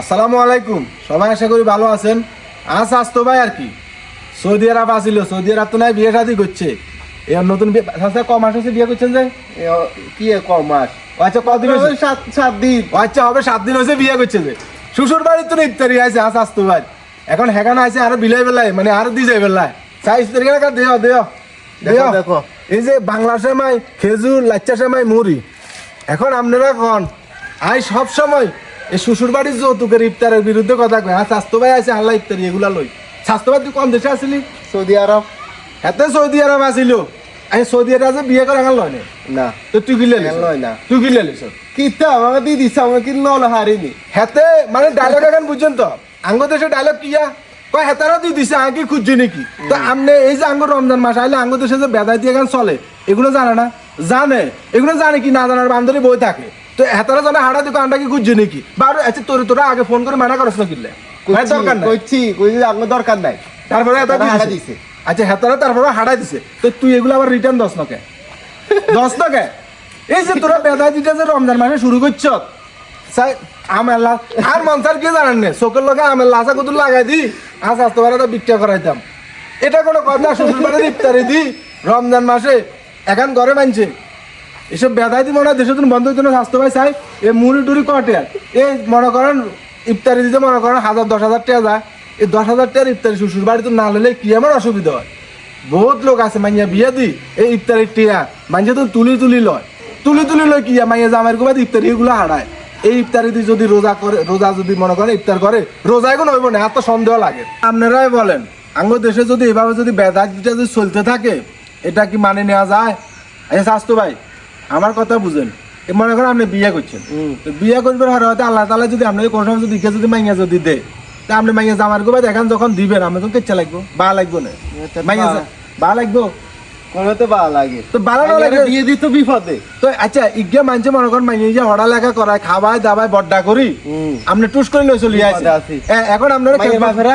আসসালামু আলাইকুম। সবাই আশা করি ভালো আছেন। আজ আসতো ভাই আর কি? সৌদি আরব আসিল। সৌদি আরব তো নাই বিয়ে শাদি করছে। এর নতুন বিয়ে ক মাস হচ্ছে বিয়ে করছেন যে? কি কম মাস? আচ্ছা কদিন সাত সাত দিন। আচ্ছা হবে সাত দিন হয়েছে বিয়ে করছে যে। শ্বশুর বাড়ির তো ইফতারি আছে আজ আসতো ভাই। এখন হেগান আছে আরও বিলাই বেলায় মানে আরও দি যাই বেলায়। চাইশ তারিখে দেও দেও। দেখো, দেও। দেখো। এই যে বাংলা সেমাই খেজুর লাচ্চা সেমাই মুড়ি। এখন আপনারা কন আই সব সময় এই শ্বশুর বাড়ির যৌতুকের ইফতারের বিরুদ্ধে কথা কয় আর স্বাস্থ্য ভাই আছে আল্লাহ ইফতারি এগুলা লই। স্বাস্থ্য ভাই তুই কোন দেশে আসিলি? সৌদি আরব। এতে সৌদি আরব আসিল। আমি সৌদি আরব বিয়ে করে এখন লয় না না। তো তুই কিনলে লয় না। তুই কিনলে লিস কিতা আমাকে দিয়ে দিচ্ছে আমাকে কি লল হারিনি? হেতে মানে ডায়লগ এখন বুঝছেন তো? আঙ্গ দেশে ডায়লগ কিয়া কয় হেতারা তুই দিছে আগে খুঁজছি নাকি? তো আমনে এই যে আঙ্গ রমজান মাস আইলে আঙ্গ দেশে যে বেদায় দিয়ে এখন চলে এগুলো জানে না? জানে। এগুলো জানে কি না জানার বান্ধবী বই থাকে। তো হেতারা জানে হাড়া দিকে আন্ডা কি খুঁজছি নাকি? বা আরও আচ্ছা তোর তোরা আগে ফোন করে মানা করছ না কিনলে। দরকার নাই? কইছি কইছি আমার দরকার নাই। তারপরে হেতারা হাড়া দিছে। আচ্ছা হেতারা তারপরে হাড়াই দিছে। তো তুই এগুলো আবার রিটার্ন দশ নকে দশ নকে এই যে তোরা বেদায় দিতে যে রমজান মাসে শুরু করছ আমের লাশ আর মনসার কি জানেন না? চোখের লগে আমের লাশা কত লাগাই দি আজ আসতে পারে তো বিক্রিয়া করাইতাম। এটা কোনো কথা শ্বশুর বাড়ির ইফতারি দি রমজান মাসে এখন ঘরে মানছে। এসব বেদাই দিব না, দেশের জন্য বন্ধ হইতো না স্বাস্থ্য ভাই চাই। এ মুড়ি টুড়ি কটে। এই মনে করেন, ইফতারি দিতে মনে করেন হাজার, দশ হাজার টাকা যায়। এই দশ হাজার টাকার ইফতারি শ্বশুর বাড়িতে না হলে কি আমার অসুবিধা হয়? বহুত লোক আছে, মাইয়া বিয়া দি, এই ইফতারি টিয়া। মাইয়া তো তুলি তুলি লয়। তুলি তুলি লয় কিয়া মাইয়া জামাইয়ের গোবাদ ইফতারি এগুলো হারায়। এই ইফতারি দিয়ে যদি রোজা করে, রোজা যদি মনে করে ইফতার করে রোজা এখন হইব না, এত সন্দেহ লাগে। আপনারাই বলেন আঙ্গ দেশে যদি এভাবে যদি বেদাক দুটা যদি চলতে থাকে, এটা কি মানে নেওয়া যায়? আচ্ছা স্বাস্থ্য ভাই আমার কথা বুঝেন। মনে করেন আপনি বিয়ে করছেন। বিয়ে করবেন হয়তো আল্লাহ তালা যদি আপনাকে কোনো সময় যদি যদি মাইয়া যদি দে তা আপনি মাইয়া জামার গোবা দেখেন যখন দিবেন আমি তো কেচ্ছা লাগবো? বা লাগবো না। মাইয়া বা- লাগবো? তো লাগে। তো লাগে দিত বিপদে। তো আচ্ছা ইজ্ঞা মানছে মনে করেন যে হড়া লেখা করায় খাওয়ায় দাবায় বড্ডা করি। আপনি টুস করে লই চলি আছে। এখন আপনারা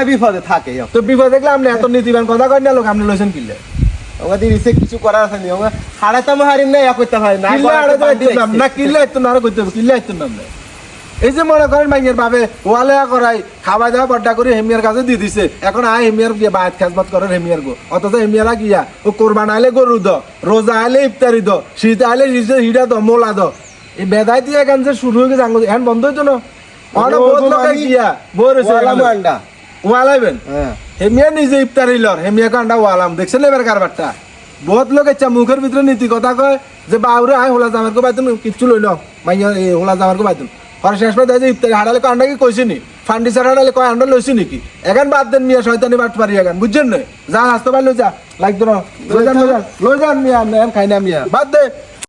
বিপদে থাকে তো বিপদ দেখলে আপনি এত নীতিবান কথা কয় না লোক আপনি লইছেন কিনলে আমাদের কিছু করার আছে নি। আমরা হারাতাম হারিম না ইয়া করতে হয় না। কিল্লে না। কিল্লে না করতে হবে কিল্লে একটু নাম নাই এই যে মনে করেন মাইয়ের বাবে ওয়ালে করাই খাওয়া দাওয়া বড্ডা করে হেমিয়ার কাছে দিয়ে দিছে। এখন আয় হেমিয়ার গিয়ে বাদ খাজবাত করে হেমিয়ার গো। অথচ হেমিয়ারা গিয়া ও কোরবান আইলে গরু দ রোজা আইলে ইফতারি দ শীত শীতে হিডা দ মোলা দ। এই বেদাই দিয়ে এখান যে শুরু হয়ে গেছে আঙ্গুল এখন বন্ধ হইতো না। অনেক বহুত লোক মানে গিয়া। রয়েছে ওয়ালাইবেন হ্যাঁ। হেমিয়া নিজে ইফতারি লর হেমিয়া কান্ডা ওয়ালাম। দেখছেন এবার কারবারটা? বহুত লোক ইচ্ছা মুখের ভিতরে নীতি কথা কয় যে বাবুরে আয়, হোলা জামার কো বাইতুন, কিচ্ছু লইল মাইয়া হোলা জামার কো বাইতুন। পরে শেষ পর্যন্ত যে ইফতারি কান্ডা কি কইছি নি? ফান্ডিসার হারালে কয় আন্ডা লইছি নাকি? এখন বাদ দেন মিয়া, শয়তানি বাট পারি এখন বুঝছেন না যা হাসতে পারল যা লাগতো না লই যান লই যান মিয়া খাই না মিয়া। বাদ দে।